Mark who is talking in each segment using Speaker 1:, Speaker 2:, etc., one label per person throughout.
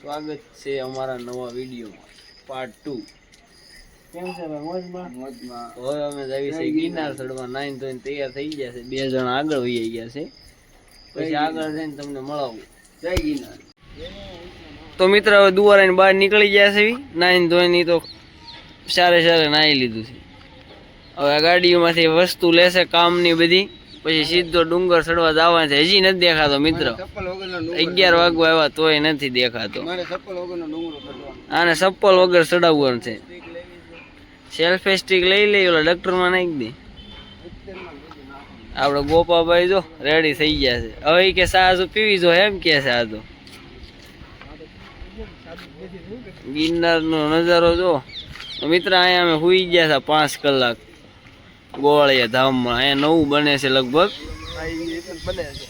Speaker 1: સ્વાગત છે અમારા નવા વિડીયોમાં. પાર્ટ ટુ
Speaker 2: કેમ છે મોજમાં?
Speaker 1: મોજમાં. હવે અમે જઈએ છીએ ગિરનાર ચડવા નાઈન ધોઈને તૈયાર થઈ ગયા છે. બે જણા આગળ વહી ગયા છે. પછી આગળ જઈને તમને મળાવું.
Speaker 2: જય ગિરનાર.
Speaker 1: તો મિત્ર હવે દુવારાની બહાર નીકળી ગયા છે નાઈન ધોઈને તો સારે સારે નાહી લીધું છે. હવે આ ગાડીઓમાંથી વસ્તુ લેશે કામની બધી. પછી સીધો ડુંગર ચડવા જવાનું છે. હજી નથી દેખાતો મિત્ર. અગિયાર વાગવા આવ્યા તોય નથી દેખાતો. આને ચપ્પલ વગર ચડાવવાનું છે. સેલ્ફ સ્ટિક લઈ લઈ ઓલા ડૉક્ટરમાં નાખી દે. આપણે ગોપાભાઈ જો રેડી થઈ ગયા છે. હવે કે સાજુ પીવી જો એમ કે છે આ તો. ગિરનારનો નજારો જો. મિત્ર અહીંયા અમે સુઈ ગયા હતા પાંચ કલાક. ગોળિયા ધામમાં. અહીંયા નવું બને છે લગભગ.
Speaker 2: બને છે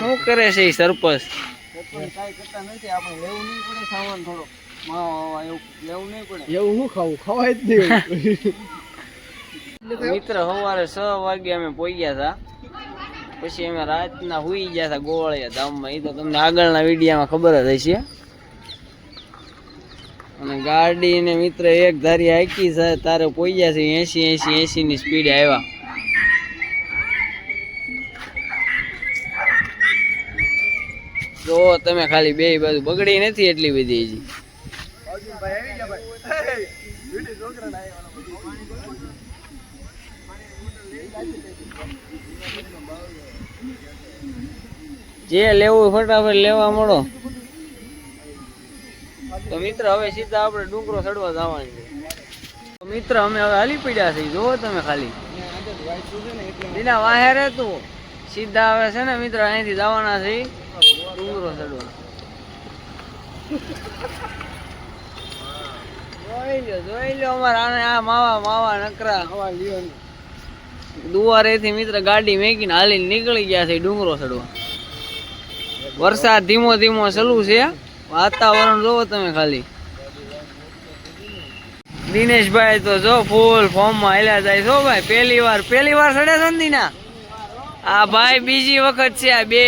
Speaker 1: શું કરે છે એ સરપંચ? મિત્ર સવારે છ વાગે અમે પહોંચ્યા હતા પછી અમે રાતના હુઈ ગયા હતા ગોવાળિયા ધામમાં. એ તો તમને આગળના વિડીયામાં ખબર જ હશે. અને ગાડી ને મિત્ર એક ધારી હાકી છે, તારે પહોંચ્યા છે એસી એસી એસી ની સ્પીડ આવ્યા જો, તમે ખાલી બે બાજુ બગડી નથી એટલી બધી જે લેવું ફટાફટ લેવા મળો. તો મિત્ર, હવે સીધા આપણે ડુંગરો ચડવા જવાનું છે. મિત્ર, અમે હવે હાલી પડ્યા છે જોવો તમે ખાલી. દીના વાહે રે તું સીધા આવે છે ને મિત્ર, અહીંથી જવાના છે ડુંગરો ચડવા. જોઈ લ્યો જોઈ લ્યો અમારે આને, આ માવા માવા નકરા.
Speaker 2: હવા લ્યો
Speaker 1: દુવારેથી મિત્ર ગાડી મેકીને હાલીને નીકળી ગયા છે ડુંગરો ચડવા. વરસાદ ધીમો ધીમો ચાલુ છે. વાતાવરણ જોવો તમે ખાલી. દિનેશભાઈ તો જો ફૂલ ફોર્મમાં હેલા જાય છો ભાઈ. પહેલી વાર પહેલી વાર ચડે છે દીના? આ ભાઈ બીજી વખત છે આ બે.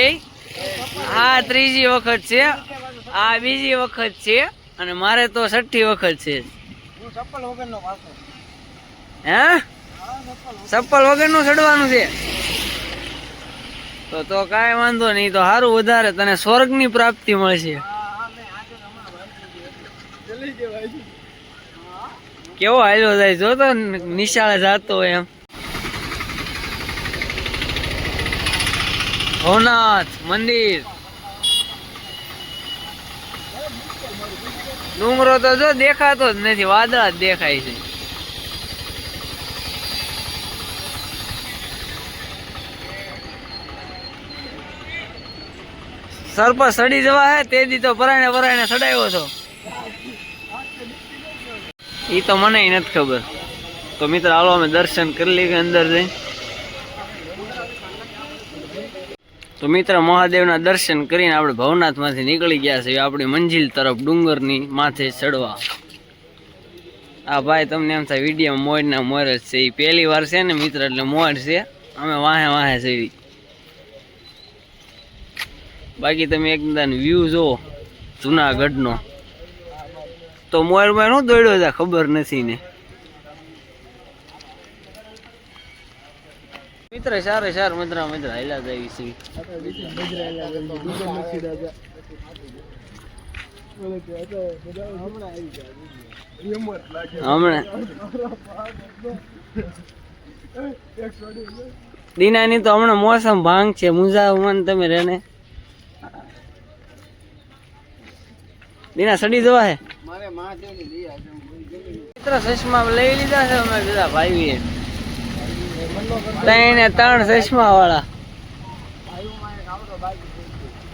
Speaker 1: આ ત્રીજી વખત છે, આ બીજી વખત છે, અને મારે તો છઠ્ઠી વખત છે.
Speaker 2: હું? ચપ્પલ વગરનો
Speaker 1: ચડવાનું છે. તો તો કાંઈ વાંધો નહીં, તો સારું વધારે તને સ્વર્ગની પ્રાપ્તિ મળશે. કેવો હાલ્યો જાય, જો તો નિશાળે જતો એમ. ભવનાથ મંદિર. ડુંગરો તો જો દેખાતો જ નથી, વાદળા જ દેખાય છે. સરપંચ સડી જવા હે તે દી તો પરાયણે પરાયણે સડાયો છો. એ તો મને નથી ખબર. તો મિત્ર, હાલો અમે દર્શન કરી લઈએ અંદર જઈ તો મિત્ર, મહાદેવના દર્શન કરીને આપણે ભવનાથમાંથી નીકળી ગયા છે આપણી મંજિલ તરફ ડુંગરની માથે ચડવા. આ ભાઈ તમને એમ થાય વીડિયો મોરના મોર જ છે. એ પહેલી વાર છે ને મિત્ર, એટલે મોર છે. અમે વાહે વાહે છે બાકી તમે એકદમ વ્યૂ જુઓ, જુનાગઢનો. તો મોરમાં શું દોડ્યો છે ખબર નથી ને. મિત્ર, સારે, સાર, મિત્ર મિત્ર, હેલા જાય છે. દીનાની તો હમણાં મોસમ ભાંગ છે મુંજાવમાં તમે રેને દીના સડી જવા હે.
Speaker 2: જલ્દી
Speaker 1: ચશ્મા લઈ લીધા છે અમે બધા ભાઈએ ત્રણે ત્રણ ચશ્મા વાળા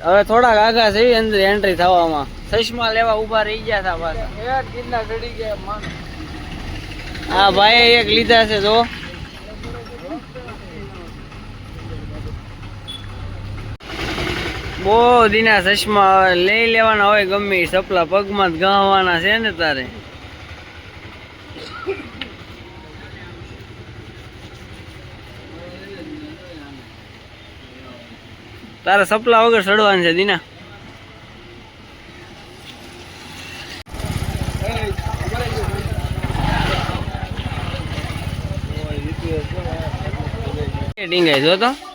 Speaker 1: હવે થોડાક આગા છે અંદર એન્ટ્રી થવામાં. ચશ્મા લેવા ઊભા રહી ગયા હતા પાછા.
Speaker 2: હા ભાઈ ચડી ગયા
Speaker 1: આ ભાઈએ એક લીધા છે જો. બહુ દીના ચશ્મા હવે લઈ લેવાના હોય ગમે સપલા પગમાં જ ગાવાના છે ને તારે. તારે સપલા વગર ચડવાનું છે દીના. ડીંગાઈ જો તો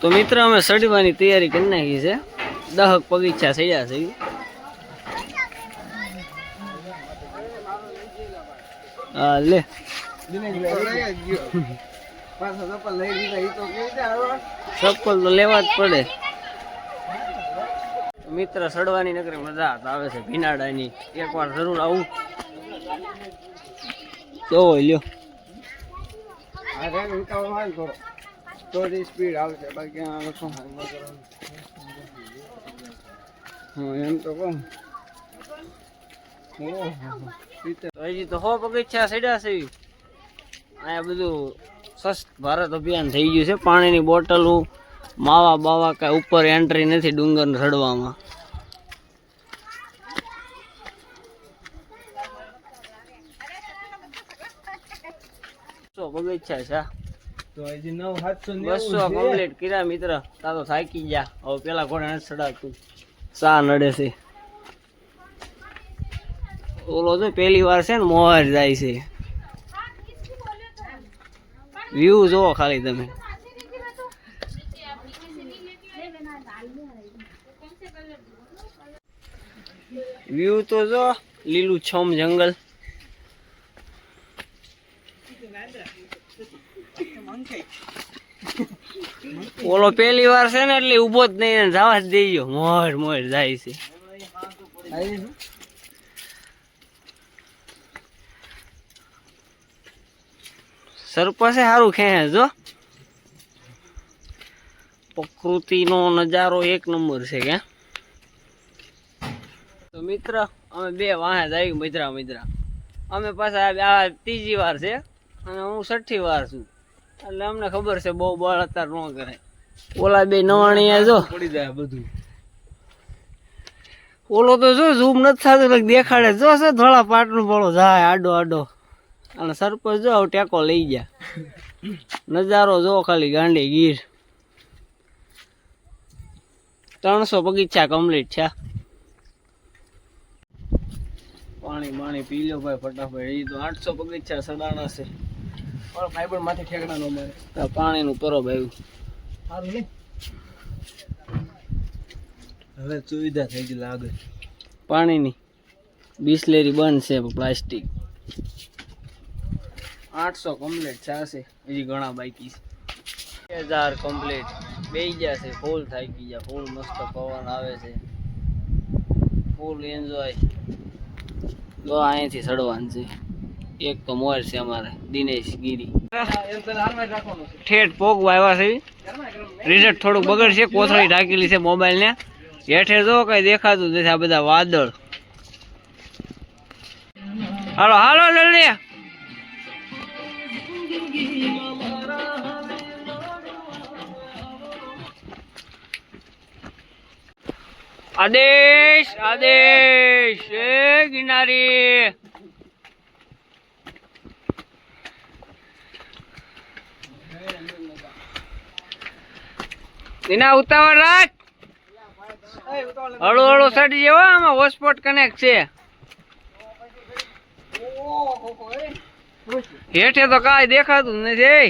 Speaker 1: તો મિત્ર, અમે સડવાની તૈયારી કરી નાખી છે. દહક પગીચા સડ્યા છે. હા, લે.
Speaker 2: ચપ્પલ તો
Speaker 1: લેવા જ પડે. મિત્ર, સડવાની નકરી મજા આવે છે. ભીનાડાની એકવાર જરૂર આવું. કેવો લ્યો.
Speaker 2: હાલ થોડો સ્પીડ આવશે બાકી આ લોકો. હા, એમ તો કહું.
Speaker 1: હજી તો હો પગથિયા સડ્યા છે અહીંયા બધું સ્વસ્થ ભારત અભિયાન થઈ ગયું છે પાણીની બોટલો, માવા બાવા કાંઈ ઉપર એન્ટ્રી નથી ડુંગર રડવામાં બગીચા છે.
Speaker 2: તો હજી નવ સાતસો
Speaker 1: બસો કમ્પ્લીટ કર્યા મિત્ર. તા તો થાકી ગયા. હવે પેલા ઘોડે નથી ચડાવતું. સા નડે છે. ઓલો તો પહેલી વાર છે ને મોર જાય છે. વ્યૂ જોવો ખાલી તમે. વ્યૂ તો જો લીલું છમ જંગલ. ઓલો પહેલી વાર છે ને એટલે ઊભો જ નહીં જવા જ દેજો. મોર મોર જાય છે. સરપસે સારું ખેંચે જો પ્રકૃતિનો નજારો એક નંબર છે કે. મિત્ર, અમે બે વાહે જાય મિત્રા મિત્રા. અમે પાછા ત્રીજી વાર છે અને હું છઠ્ઠી વાર છું. એટલે અમને ખબર છે બહુ બળ અત્યારે ન કરે. ઓલા બે નવાણીયા જો.
Speaker 2: પડી જાય બધું.
Speaker 1: ઓલો તો જો ઝૂમ નથી થતું દેખાડે. જો છે થોડા પાટનું બળો જાય આડો આડો. અને સરપંચ જો ટેકો લઈ ગયા. નજારો જો ખાલી ગાંડી ગીર. ત્રણસો બગીચા કમ્પ્લીટ છે પાણી પાણી પી લો ભાઈ ફટાફટ. એ તો આઠસો બગીચા સડાણા છે.
Speaker 2: પણ ફાઈબરમાંથી ઠેકડા ન મળે
Speaker 1: પાણીનું પરબ આવ્યું.
Speaker 2: સારું હવે સુવિધા થઈ ગઈ લાગે.
Speaker 1: પાણીની બિસ્લેરી બંધ છે પ્લાસ્ટિક. આઠસો કમ્પ્લીટ થશે હજી ઘણા બાકી છે. હજાર કમ્પ્લીટ બે ગયા છે. ફૂલ થાકી ગયા. ફૂલ મસ્ત પવન આવે છે. ફૂલ એન્જોય તો અહીંયાથી ચડવાનું છે. એક તો મોર છે અમારે દિનેશ ગીરી. ઠેઠ પોગ વાવ્યા છે. રિઝલ્ટ થોડુંક બગડશે કોથળી ઢાંકેલી છે મોબાઈલને હેઠે જો કઈ દેખાતું નથી આ બધા વાદળ. હાલો હાલો જલ્દી આદેશ આદેશ એ ગિનારી. એના ઉતાવળ રાખ. હળુ હળુ સડી જેવો આમાં હોટસ્પોટ કનેક્ટ છે. હેઠે તો કાંઈ દેખાતું નથી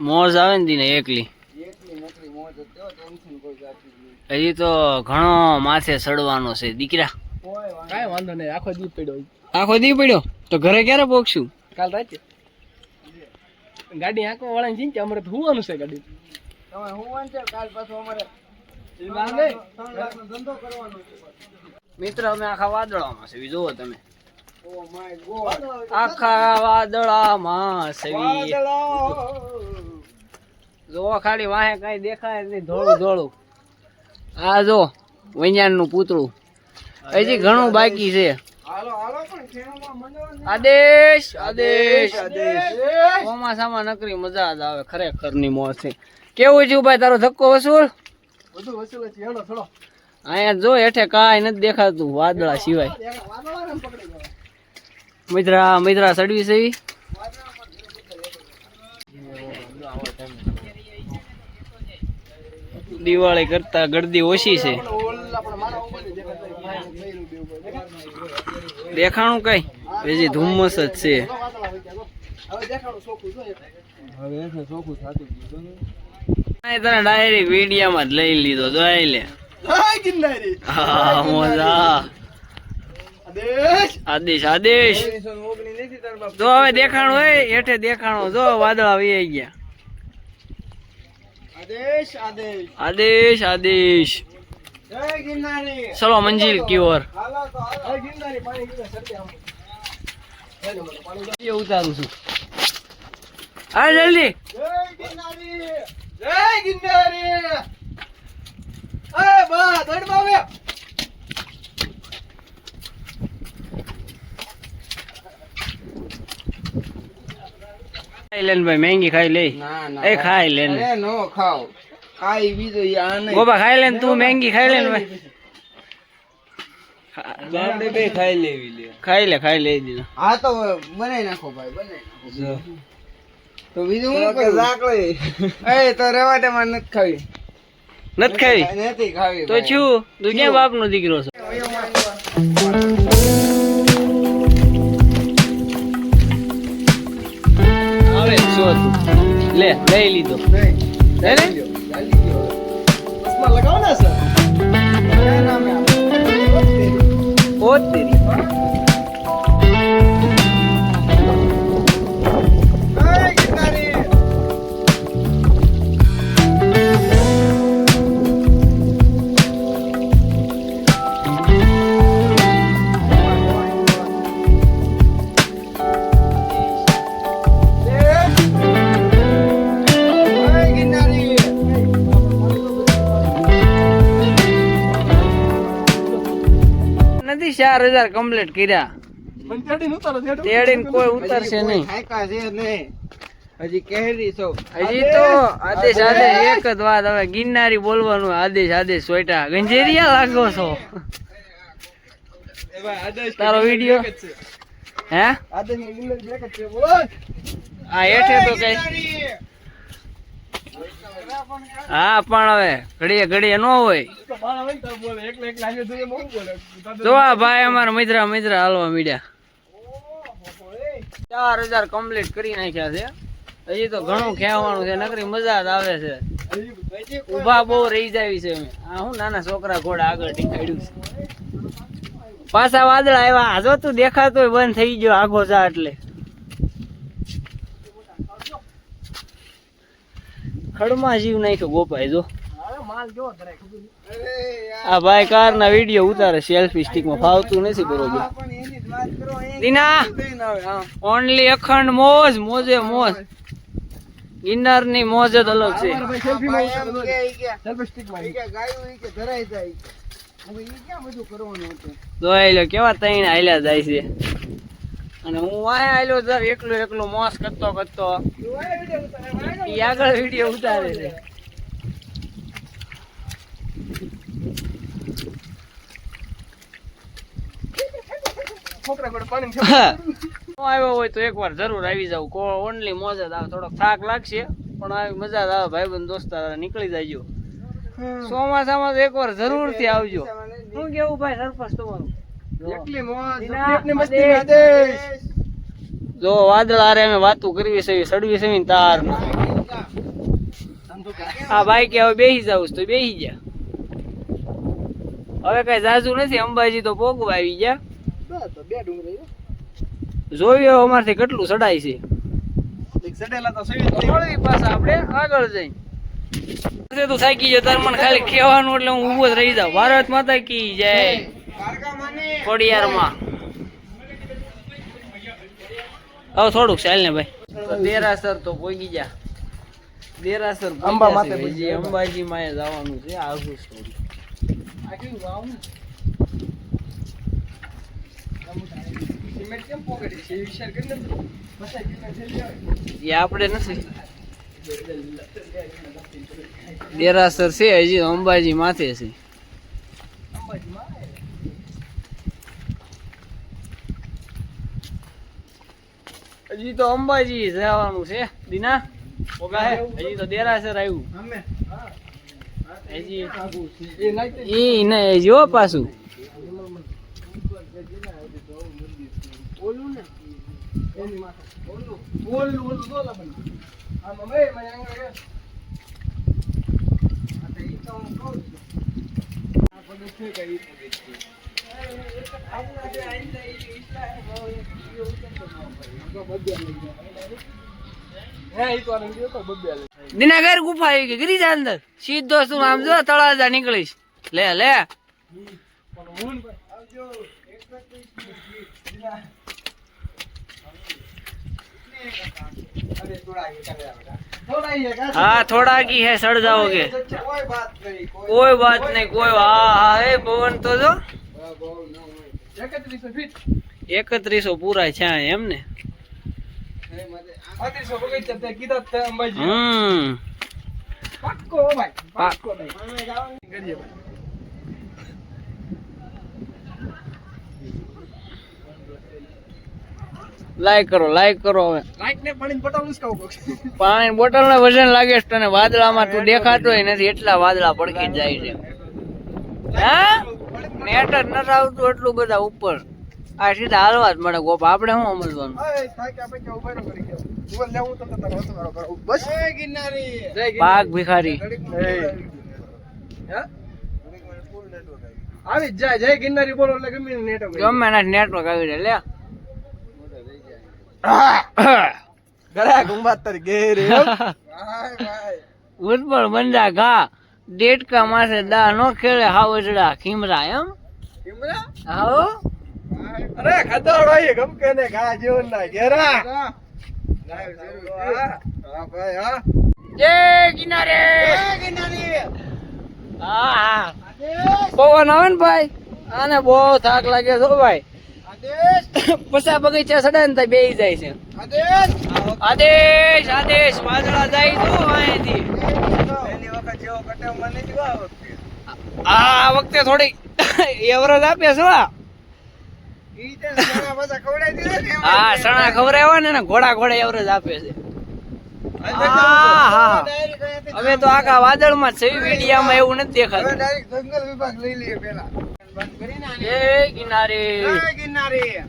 Speaker 1: મોજ આવે ને દીને એકલી. હજી તો ઘણો માથે ચડવાનો છે, દીકરા.
Speaker 2: કોઈ વાંધો નહીં આખો દી પડ્યો
Speaker 1: આખો દી પડ્યો? તો ઘરે ક્યારે પહોંચશું
Speaker 2: કાલ રાતે. ગાડી આંખો જીન કે અમારે તો હુવાનું છે ગાડી. તમે હુવાનું છે કાલ પાછું અમારે ધંધો કરવાનો
Speaker 1: મિત્ર અમે આખા વાદળામાં છે જુઓ તમે.
Speaker 2: Oh my god.
Speaker 1: આખા વાદળામાં સવી
Speaker 2: વાદળો.
Speaker 1: જો ખાલી વાહે કઈ દેખાય નહીં ધોળું ધોળું. આ જો વૈજ્ઞાનનું પૂતળું. હજી ઘણું બાકી છે. આદેશ આદેશ.
Speaker 2: આદેશ.
Speaker 1: ચોમાસામાં નકરી મજા જ આવે ખરેખરની મોજ છે. કેવું છે ભાઈ તારો ધક્કો વસૂલ?
Speaker 2: બધું વસૂલ છે. હેડો થોડો
Speaker 1: અહીંયા જો હેઠે કાંઈ નથી દેખાતું વાદળા સિવાય. મિત્રા મિત્રા સડવી છે દિવાળી કરતા ગરદી ઓછી છે
Speaker 2: પણ ઓલા પણ મારા ઉપર જ દેખાતા હોય. ભાઈ રૂપિયા ઉપર. દેખાતા
Speaker 1: દેખાણું કઈ? બીજી ધુમ્મસ જ છે. તને ડાયરેક્ટ વિડીયામાં જ લઈ લીધો જોઈ લે. હા મોજા.
Speaker 2: આદેશ.
Speaker 1: આદેશ આદેશ.
Speaker 2: ઓગણીસો ને ઓગણી નથી તાર બાપ.
Speaker 1: જો હવે દેખાણું હોય હેઠે દેખાણું જો વાદળા વી ગયા.
Speaker 2: આદેશ આદેશ.
Speaker 1: આદેશ આદેશ. ચલો મંજિલ કી ઓર ઉતારું છું. હા જલ્દી. ખાઈ લે ભાઈ મહેંગી ખાઈ લે.
Speaker 2: ના
Speaker 1: એ ખાઈ લે નો
Speaker 2: ખાવ. ખાઈ બીજો આ નહીં
Speaker 1: ગોપા ખાઈ લે તું મેંગી ખાઈ લે ને
Speaker 2: આપણે બે ખાઈ લેવી લે.
Speaker 1: ખાઈ લે ખાઈ લે દીધું
Speaker 2: હા તો બનાવી નાખો ભાઈ બનાવી નાખો. તો બીજું હું કરું? ઝાકળી એ તો રેવા દે મારે નથી ખાવી
Speaker 1: નથી ખાવી
Speaker 2: નથી ખાવી
Speaker 1: તો છું. તું ક્યાં બાપ નો દીકરો છો? હવે શું હતું લે લઈ લીધો. ને
Speaker 2: લગાવો ને સર ક્યાં નામે આવે?
Speaker 1: ઓ તેરી ચાર હજાર કમ્પ્લીટ કર્યા. તેડીને કોઈ ઉતરશે નહીં.
Speaker 2: હાયકા છે નહીં હજી કહેરી છો.
Speaker 1: હજી તો આદેશ આદેશ એક જ વાત હવે. ગિરનારી બોલવાનું આદેશ આદેશ સોયટા. ગંજેરિયા લાગો છો. તારો વિડિયો હે? આ હેઠે તો કઈ. હા પણ હવે ઘડીએ ઘડીએ ન હોય. જો ભાઈ અમારા મિત્ર મિત્ર હાલવા મીડ્યા. ચાર હજાર કમ્પ્લીટ કરી નાખ્યા છે. હજી તો ઘણું ખેવાનું છે, નકરી મજા જ આવે છે. ઊભા બહુ રહી જાય છે અમે. હું નાના છોકરા ઘોડા આગળ ટીકાડ્યું છે. પાછા વાદળા આવ્યા. જો તું દેખાતો બંધ થઈ ગયો આગો જા એટલે. ખડમાં જીવ નાખ્યો ગોપાય જો. આ ભાઈ કાર ના વીડિયો ઉતારે સેલ્ફી સ્ટિકમાં. ફાવતું નથી બરોબર. દીના ઓનલી અખંડ મોજ મોજે મોજ. ગિન્નરની મોજ જ અલગ છે. જોઈ કેવા તૈણ હાલ્યા જાય છે. અને હું વાય આયલો દર એકલો એકલો મોસ કરતો કરતો. આગળ વીડિયો ઉતારે છે. આવ્યો હોય તો એકવાર જરૂર આવી જાવ. કો ઓનલી મોજ જ આવે. થોડોક થાક લાગશે પણ આવી મજા જ આવે. ભાઈબંધ દોસ્તાર નીકળી જાયજો ચોમાસામાં તો એકવાર જરૂરથી આવજો. શું કેવું ભાઈ સરપંચ તમારું? જો. વાદળ આરે અમે વાતું કરવી છે સડવી છે તાર. આ ભાઈ કે હવે બેસી જાવ તો બેસી ગયા. હવે કઈ જાજુ નથી અંબાજી તો પોગવા આવી ગયા. જોયું જોઈએ અમારથી કેટલું ચડાય છે. તો મળવી પાછા આપણે આગળ જઈ. તું થાકી ગયો તાર મને ખાલી કહેવાનું એટલે હું ઊભો જ રહી જાઉં. ભારત માતા કી જય. ખોડિયારમાં. હવે થોડુંક ચાલ ને ભાઈ. દેરાસર તો પોગી જા દેરાસર
Speaker 2: અંબા માતા
Speaker 1: અંબાજી માં જવાનું છે આવું સ્ટોરી
Speaker 2: એ
Speaker 1: આપણે નથી. દેરાસર છે હજી અંબાજી માથે છે. હજી તો અંબાજી જવાનું છે દીના. હજી તો દેરાસર આવ્યું. હજી.
Speaker 2: એ નાખી
Speaker 1: ને જો પાછું.
Speaker 2: ઓલું ને? એની માથે ઓલું ઓલું ઓલું તો લબન આ અમે મને આંગળ કે આ તો ઈ તો હું કહું છું. આ બધું છે કે ઈ પગે છે આપણા જે આઈલા ઈ ઈસલા હે બહુ ઈ ઉતરતો ન પડે તો બબ્બે લઈ ગયા હે ઈ તો આને ગયો તો બબ્બે લઈ
Speaker 1: દીના ઘર ગુફા આવી ગઈ ગીરી જા અંદર. સીધો તું આમ જો તળાજા નીકળીશ. લે લે.
Speaker 2: પણ હું આવજો. એક જ અરે થોડા ये कर रहा थोड़ा ही है क्या
Speaker 1: હા થોડા કી હે સડ જાઓગે
Speaker 2: कोई बात नहीं
Speaker 1: કોઈ બાત નહીં કોઈ હા હા એ પવન તો જો
Speaker 2: એકત્રીસો ફીટ
Speaker 1: એકત્રીસો પૂરા છે એમ ને
Speaker 2: પાંત્રીસો બગીચા તે કીધા તે અંબાજી
Speaker 1: હમ
Speaker 2: પાક્કો હો ભાઈ પાક્કો ભાઈ
Speaker 1: લાઈક કરો લાઈક કરો હવે.
Speaker 2: પાણી
Speaker 1: બોટલ ને વજન લાગે છે તને વાદળામાં તું દેખાતોય નથી એટલા વાદળા પડકી જાય છે. હા? નેટ જ નથી આવતું એટલું બધા ઉપર. આ સીધા હાલવા જ મળે ગોપ. આપણે શું અમલવાનું? પાક ભિખારી.
Speaker 2: આવી જાય. જય ગિરનારી બોલો એટલે ગમે નેટવર્ક
Speaker 1: ગમે નેટવર્ક આવી જાય. લે
Speaker 2: ગળા ગુંબાત તારી ગેરે
Speaker 1: ઉત્પળ બંદા ઘા દેડકા માથે દા નો ખેડે હાવજડા ખીમરા એમ? આવો
Speaker 2: અરે ખદોડ હોય ગમ કે ને ગા જીવન ના ઘેરા હા ભાઈ હા.
Speaker 1: જય કિનારે! હા પવન આવે ને ભાઈ? આને બહુ થાક લાગે છો ભાઈ. પસા બગીચા સડે ને બેહી જાય છે.
Speaker 2: આદેશ
Speaker 1: આદેશ આદેશ વાદળા જાય તો અહીંથી.
Speaker 2: આ વખતે.
Speaker 1: આ વખતે થોડી એવરેજ આપે છે
Speaker 2: એમાં
Speaker 1: હા સણા ખવડાવ્યા ને ને ઘોડા ઘોડા એવરેજ આપે છે. હવે તો આખા વાદળમાં છે વીડિયામાં એવું નથી દેખાતું.
Speaker 2: ડાયરેક્ટ જંગલ વિભાગ લઈ લઈએ પેલા.
Speaker 1: જય કિનારે
Speaker 2: જય ગિરનારી.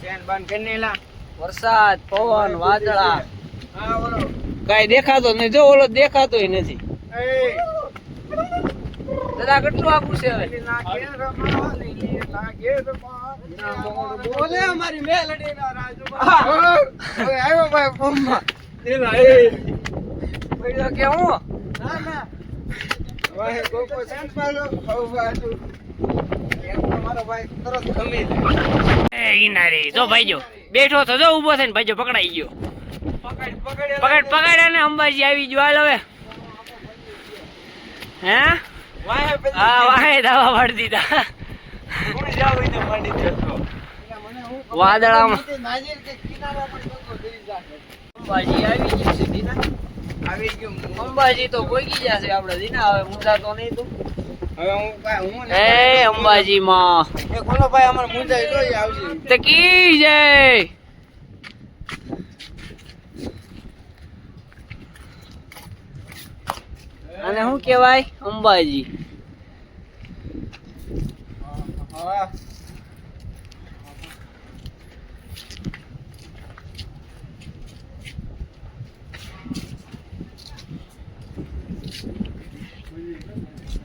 Speaker 2: ચેન બંધ કરીને લા
Speaker 1: વરસાદ પવન વાદળા.
Speaker 2: હા બોલો.
Speaker 1: કઈ દેખાતો નહીં. જો ઓલો દેખાતોય નથી. દાદા કેટલું આપું છે હવે?
Speaker 2: બોલે અમારી મેલડી ના હવે આવ્યો ભાઈ એ
Speaker 1: પૈડો કે હું?
Speaker 2: ના ના. ભાઈ પાલો તરત ગમી લે.
Speaker 1: એ જો ભાઈ જો બેઠો તો જો ઊભો થઈને ભાઈ જો પકડાઈ ગયો.
Speaker 2: પકડ પકડ
Speaker 1: પકડ અંબાજી આવી ગયો. હાલ હવે. હે? હા વાહે દાવા પાડી દીધા.
Speaker 2: કોણ જાવ તો
Speaker 1: વાદળામાં.
Speaker 2: નાજીર કે કિનારા પર દઈ
Speaker 1: અંબાજી આવી
Speaker 2: આવી ગયું.
Speaker 1: અંબાજી તો ભોગી જશે આપણે દીના. હવે મુંજા તો નહીં તો.
Speaker 2: હવે હું કાંઈ હું
Speaker 1: એ અંબાજી માં
Speaker 2: એ કોનો ભાઈ અમાર મુંજાઈ જોઈ આવશે
Speaker 1: તે કી જય? અને શું કેવાય અંબાજી.
Speaker 2: હા.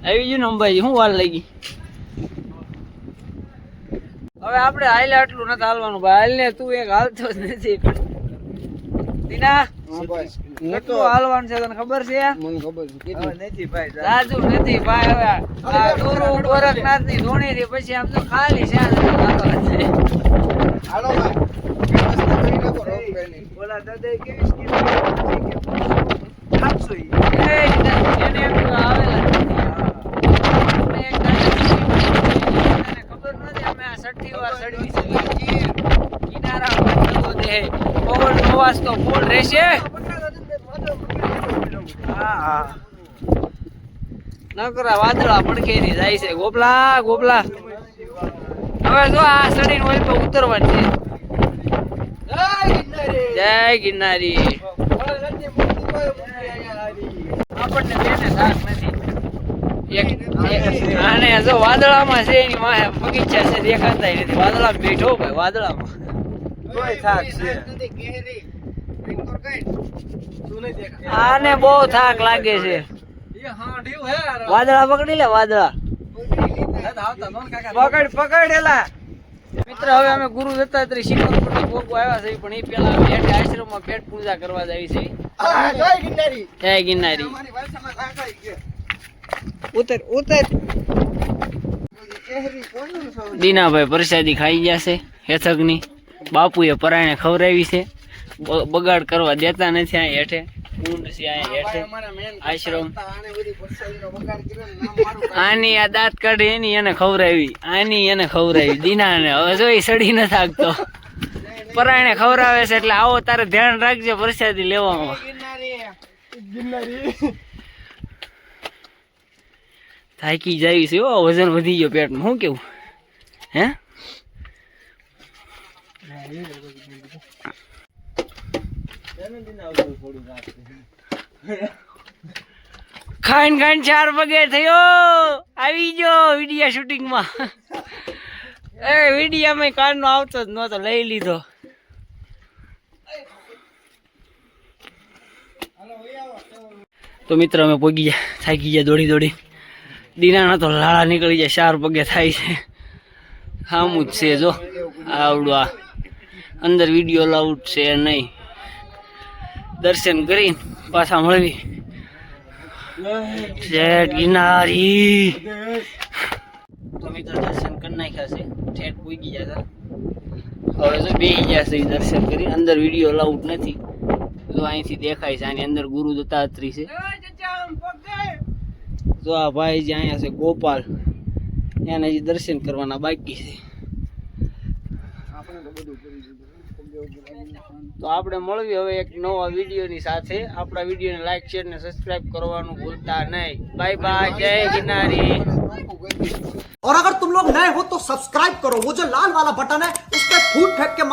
Speaker 1: આવી ગયું ને અંબાજી શું વાર લાગી? હવે આપણે હાલે આટલું નથી હાલવાનું ભાઈ. હાલ ને તું એક હાલતો જ નથી. દીના કેટલું હાલવાનું છે તને ખબર છે?
Speaker 2: મને ખબર છે. નથી ભાઈ
Speaker 1: રાજુ નથી ભાઈ. હવે આ દોરો ગોરખનાથની ધોણી થી પછી આમ તો ખાલી છે.
Speaker 2: હાલો ભાઈ. વ્યવસ્થા કરી નાખો રોપ વેની બોલા દાદા કેવી સ્કીમ આપશો
Speaker 1: એને એમ તો આવેલા જ નથી. આપણે એક દાદા એને ખબર નથી અવાજ તો ફૂલ રહેશે. નકરા વાદળા પડખેરી જાય છે. ગોપલા ગોપલા. હવે જો આ સડીને ઓલી તો ઉતરવાની છે. જય ગિરનારી. થાક વાદળામાં છે, એની માથે બગીચા છે દેખાતા નથી. વાદળામાં બેઠો ભાઈ વાદળામાં. આને બહુ થાક લાગે છે. વાદળા પકડી લે વાદળા.
Speaker 2: પકડ પકડેલા
Speaker 1: મિત્ર હવે અમે ગુરુ દત્તાત્રી શિખર પર ભોગવા આવ્યા છે પણ એ પેલા હેઠે આશ્રમમાં પેટ પૂજા કરવા જાય છે. જય ગિરનારી.
Speaker 2: ઉતર ઉતર.
Speaker 1: દીનાભાઈ પ્રસાદી ખાઈ ગયા છે હેથકની. બાપુએ પરાયણે ખવડાવી છે. બગાડ કરવા દેતા નથી આ હેઠે. ઊંડ છે આ હેઠે. આશ્રમ. આની આ દાંત કાઢી એની એને ખવડાવી આની એને ખવડાવી દીનાને. હવે જો એ સડી ન થાકતો. પરાયણે ખવડાવે છે એટલે આવો તારે ધ્યાન રાખજે પ્રસાદી લેવામાં. થાકી જાય છે એવો વજન વધી ગયો પેટમાં શું કેવું? હે? ખાઈન ખાઈન ચાર પગે થયો. આવી ગયો વિડિયા શૂટિંગમાં. એ વિડિયામાં કાનનો આવતો જ નહોતો, લઈ લીધો. તો મિત્ર, અમે પોગી ગયા, થાકી ગયા દોડી દોડી. દીનાના તો લાળા નીકળી જાય, ચાર પગે થાય છે. હામું જ છે, જો. આવડું આ. અંદર વીડિયો લાઉડ છે નહીં. દર્શન કરીને પાછા મળવી શેઠ ગિનારી તો મિત્રો દર્શન કરી નાખ્યા છે. ઠેઠ પૂગી ગયા હતા. હવે જો બે ગયા છે દર્શન કરી. અંદર વીડિયો અલાઉડ નથી. તો અહીંથી દેખાય છે, આની અંદર ગુરુ દત્તાત્રી છે. જો આ ભાઈ જે અહીંયા છે ગોપાલ. એને હજી દર્શન કરવાના બાકી છે. તો આપણે મળવી હવે એક નવા વિડીયોની સાથે આપણા વિડીયોને લાઈક શેર ને સબસ્ક્રાઇબ કરવાનું ભૂલતા નહીં બાય બાય જય ગિરનારી
Speaker 3: और अगर तुम लोग नए हो तो सब्सक्राइब करो वो जो लाल वाला बटन है उस पर फूट फेंक के